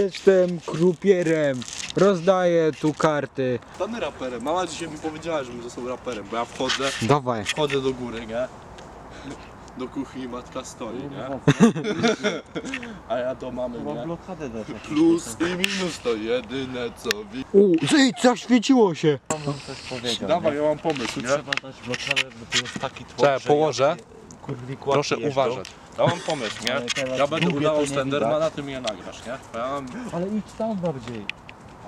Jestem krupierem, rozdaję tu karty. Stanę raperem. Mama dzisiaj mi powiedziała, że został raperem, bo ja wchodzę, Dawaj. wchodzę do góry, nie? Do kuchni matka stoi, nie? A ja do mamy, Mam nie? blokadę dać. Plus i minus to jedyne co wi... U, ej, zaświeciło się. Mam wam coś powiedział. Dawaj, nie? ja mam pomysł, nie? trzeba dać blokadę, bo tu jest taki tłok, Czekaj, położę. Proszę jeżdżą. uważać. Ja mam pomysł, nie? Ale teraz Ja będę udawał nie Slendermana, ty mnie nagrasz, nie? Bo Ja mam... Ale idź tam bardziej.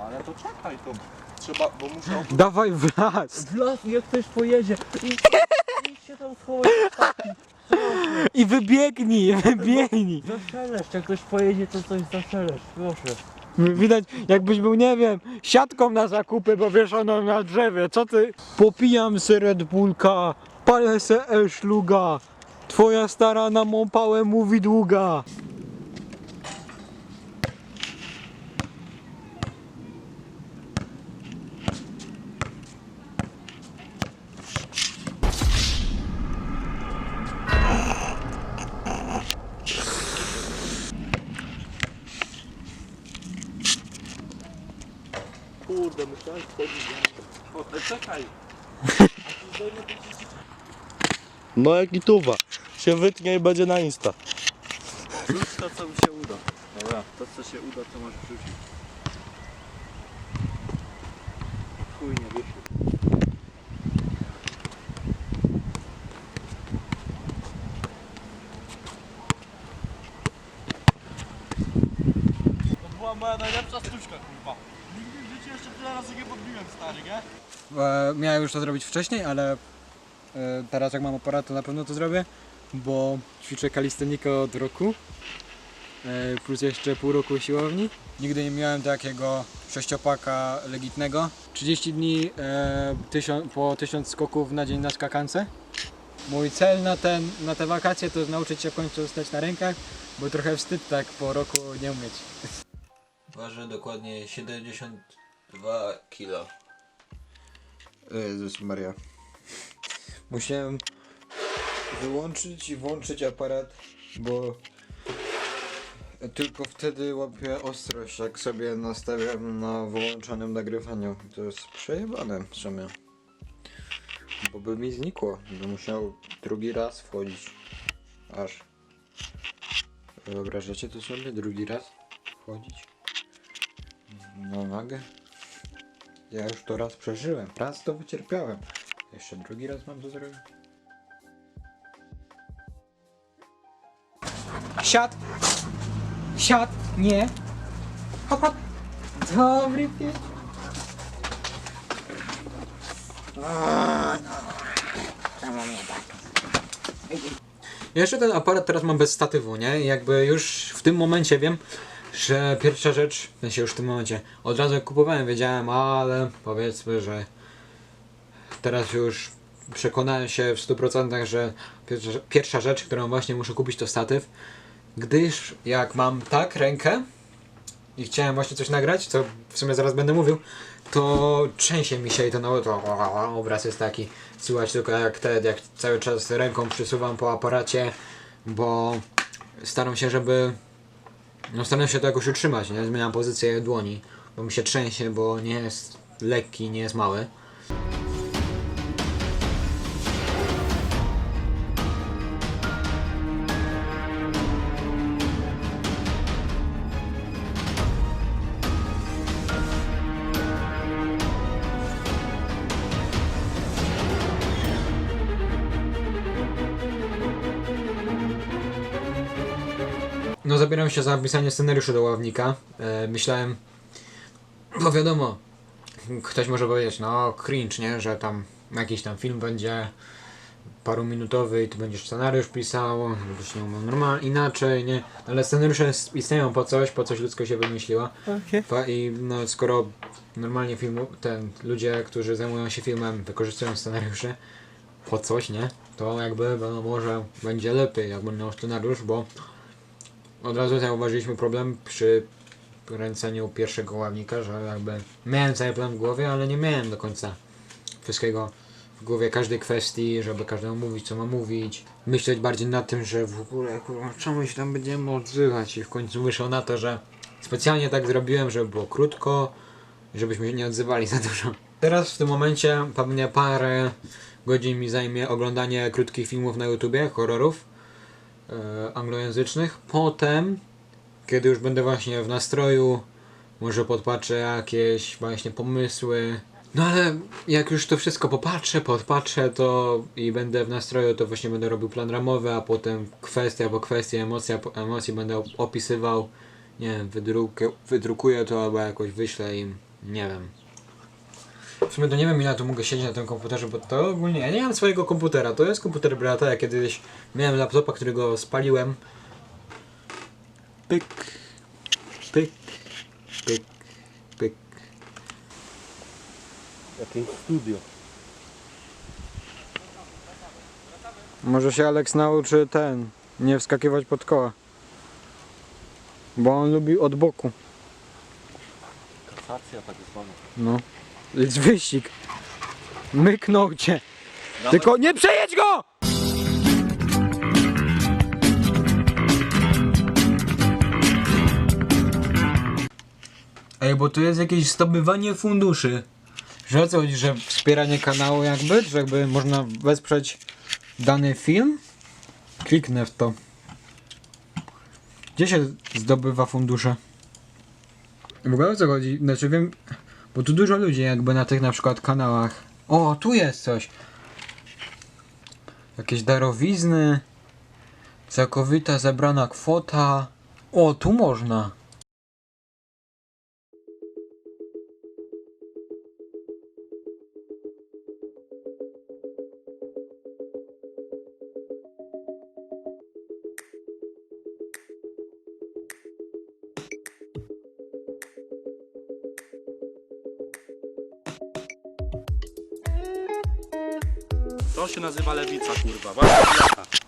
Ale to czekaj, to trzeba, bo muszę... Dawaj w las. W las, jak ktoś pojedzie. Idź, idź się tam schować. taki. I wybiegnij, wybiegnij. Zaszelesz, jak ktoś pojedzie, to coś zaszelesz, proszę. Widać, jakbyś był, nie wiem, siatką na zakupy powieszoną na drzewie. Co ty? Popijam se Red Bullka, palę se e-szluga. Twoja stara na mą pałę mówi długa. Kurde, musiałem wchodzić? O, czekaj! No jak i tuwa. Się wytnie i będzie na Insta. Rzuć to, co mi się uda. Dobra, to co się uda, to masz wrzucić. Chuj nie. To była moja najlepsza sztuczka, kurwa. Nigdy w życiu jeszcze tyle razy nie podbiłem, stary, nie? E, miałem już to zrobić wcześniej, ale e, teraz jak mam aparat to na pewno to zrobię, bo ćwiczę kalistenikę od roku, e, plus jeszcze pół roku siłowni. Nigdy nie miałem takiego sześciopaka legitnego. 30 dni e, tysiąc, po 1000 skoków na dzień na skakance. Mój cel na, ten, na te wakacje to jest nauczyć się w końcu stać na rękach, bo trochę wstyd tak po roku nie umieć. Waży dokładnie 72 kg. Jezus Maria. Musiałem wyłączyć i włączyć aparat, bo tylko wtedy łapię ostrość, jak sobie nastawiam na wyłączonym nagrywaniu. To jest przejebane w sumie. Bo by mi znikło. Bym musiał drugi raz wchodzić. Aż. Wyobrażacie to sobie? Drugi raz wchodzić? Na nogę? Ja już to raz przeżyłem. Raz to wycierpiałem. Jeszcze drugi raz mam to zrobić. Siad! Siad! Nie! Hop, hop! Dobry pies! Jeszcze ten aparat teraz mam bez statywu, nie? I Jakby już w tym momencie wiem, że pierwsza rzecz, w sensie już w tym momencie, od razu jak kupowałem wiedziałem, ale powiedzmy, że teraz już przekonałem się w 100%, że pierwsza, pierwsza rzecz, którą właśnie muszę kupić to statyw, gdyż jak mam tak rękę i chciałem właśnie coś nagrać, co w sumie zaraz będę mówił, to trzęsie mi się i to, no, to obraz jest taki, słychać tylko jak te, jak cały czas ręką przysuwam po aparacie, bo staram się, żeby no staram się to jakoś utrzymać, nie? Zmieniam pozycję dłoni, bo mi się trzęsie, bo nie jest lekki, nie jest mały. No zabieram się za pisanie scenariuszu do ławnika. E, myślałem, bo wiadomo, ktoś może powiedzieć, no cringe, nie, że tam jakiś tam film będzie paruminutowy i tu będziesz scenariusz pisał, żebyś nie umiał normalnie, inaczej, nie, ale scenariusze istnieją po coś, po coś ludzko się wymyśliła. Fa- I no, skoro normalnie filmu, ten, ludzie, którzy zajmują się filmem, wykorzystują scenariusze po coś, nie, to jakby no, może będzie lepiej, jak będą scenariusz, bo od razu zauważyliśmy problem przy kręceniu pierwszego ławnika, że jakby miałem cały plan w głowie, ale nie miałem do końca wszystkiego w głowie. Każdej kwestii, żeby każdemu mówić co ma mówić, myśleć bardziej nad tym, że w ogóle kurwa, czemu się tam będziemy odzywać? I w końcu wyszło na to, że Specjalnie tak zrobiłem, żeby było krótko, żebyśmy się nie odzywali za dużo. Teraz w tym momencie pewnie parę godzin mi zajmie oglądanie krótkich filmów na YouTubie, horrorów anglojęzycznych. Potem, kiedy już będę właśnie w nastroju, może podpatrzę jakieś właśnie pomysły. No ale jak już to wszystko popatrzę, podpatrzę to i będę w nastroju, to właśnie będę robił plan ramowy, a potem kwestia po kwestii, emocja po emocji będę op- opisywał. Nie wiem, wydrukuję, wydrukuję to albo jakoś wyślę im. Nie wiem. W sumie to nie wiem ile tu mogę siedzieć na tym komputerze, bo to ogólnie ja nie mam swojego komputera. To jest komputer brata. Ja kiedyś miałem laptopa, którego spaliłem. Pyk, pyk, pyk, pyk. Jakieś studio. Może się Alex nauczy ten, nie wskakiwać pod koła. Bo on lubi od boku. Kasacja tak zwana. No. Jest wyścig. Myknął cię. Tylko nie przejedź go! Ej, bo tu jest jakieś zdobywanie funduszy. Że o co chodzi, że wspieranie kanału jakby? Że jakby można wesprzeć dany film? Kliknę w to. Gdzie się zdobywa fundusze? W ogóle o co chodzi? Znaczy wiem, bo tu dużo ludzi jakby na tych na przykład kanałach. O, tu jest coś. Jakieś darowizny. Całkowita zebrana kwota. O, tu można. To się nazywa lewica, kurwa. Właśnie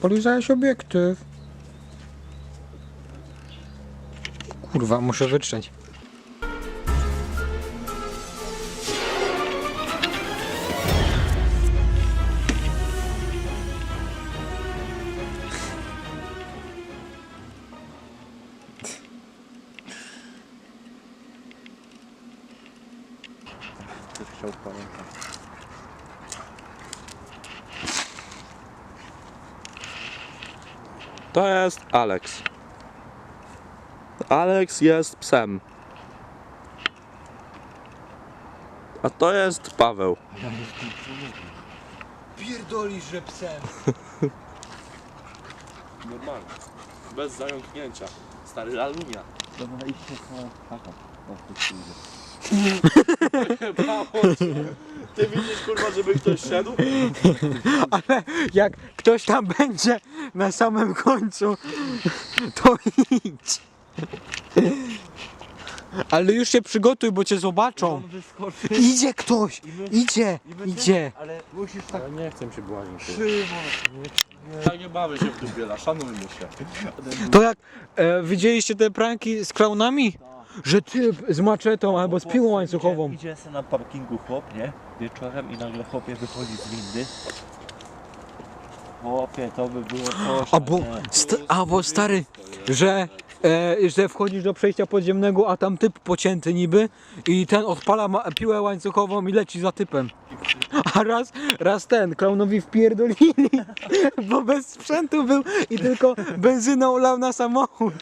Polizałeś obiektyw. Kurwa, muszę wytrzeć. Chciał pamiętać. To jest Alex. Alex jest psem. A to jest Paweł. Pierdolisz, że psem. Normalnie. Bez zająknięcia. Stary alunia. Dobra, idźcie swoją chatą. O, tu przyjdzie. Ty widzisz kurwa, żeby ktoś szedł? Ale jak ktoś tam będzie na samym końcu, to idź. Ale już się przygotuj, bo cię zobaczą. Wyskoczy Idzie ktoś, idzie, idzie. Ale musisz tak... Ja nie chcę się błazić. Ja nie bawię się w dubiela, szanujmy się. To jak e, widzieliście te pranki z klaunami? Że typ z maczetą albo z piłą łańcuchową. Idzie, idzie sobie na parkingu chłop, nie? Wieczorem i nagle chłopie wychodzi z windy. Chłopie, to by było coś. Albo, st- albo stary, że, e, że wchodzisz do przejścia podziemnego, a tam typ pocięty niby i ten odpala ma- piłę łańcuchową i leci za typem. A raz, raz ten, klaunowi wpierdolili, bo bez sprzętu był i tylko benzyną lał na samochód.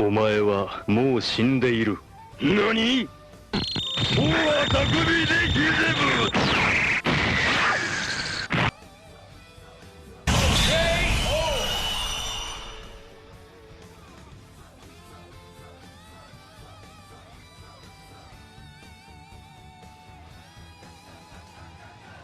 お前はもう死んでいる。何？ゼブ